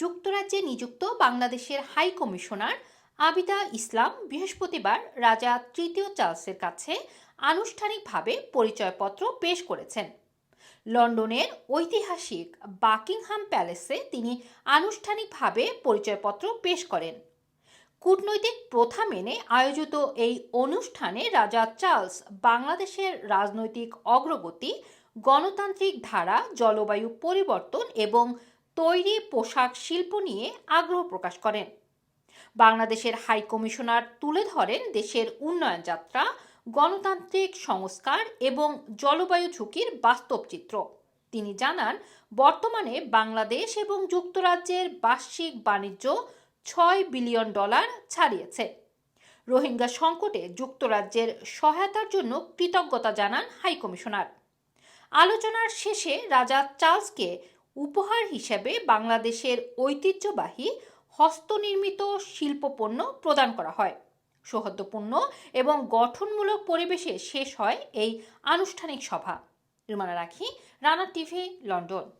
যুক্তরাজ্যে নিযুক্ত বাংলাদেশের হাই কমিশনার আবিদা ইসলাম বৃহস্পতিবার রাজা তৃতীয় চার্লসের কাছে আনুষ্ঠানিকভাবে পরিচয়পত্র পেশ করেছেন। লন্ডনের ঐতিহাসিক বাকিংহাম প্যালেসে তিনি আনুষ্ঠানিকভাবে পরিচয়পত্র পেশ করেন। কূটনৈতিক প্রথা মেনে আয়োজিত এই অনুষ্ঠানে রাজা চার্লস বাংলাদেশের রাজনৈতিক অগ্রগতি, গণতান্ত্রিক ধারা, জলবায়ু পরিবর্তন এবং তৈরি পোশাক শিল্প নিয়ে আগ্রহ প্রকাশ করেন। বাংলাদেশের হাই কমিশনার তুলে ধরেন দেশের উন্নয়ন যাত্রা, গণতান্ত্রিক সংস্কার এবং জলবায়ু ঝুঁকির বাস্তব চিত্র। তিনি জানান, বর্তমানে বাংলাদেশ এবং যুক্তরাজ্যের বার্ষিক বাণিজ্য ছয় বিলিয়ন ডলার ছাড়িয়েছে। রোহিঙ্গা সংকটে যুক্তরাজ্যের সহায়তার জন্য কৃতজ্ঞতা জানান হাই কমিশনার। আলোচনার শেষে রাজা চার্লসকে উপহার হিসেবে বাংলাদেশের ঐতিহ্যবাহী হস্তনির্মিত শিল্পপণ্য প্রদান করা হয়। সৌহদ্যপূর্ণ এবং গঠনমূলক পরিবেশে শেষ হয় এই আনুষ্ঠানিক সভা। রুমানা রাখি, রানা টিভি, লন্ডন।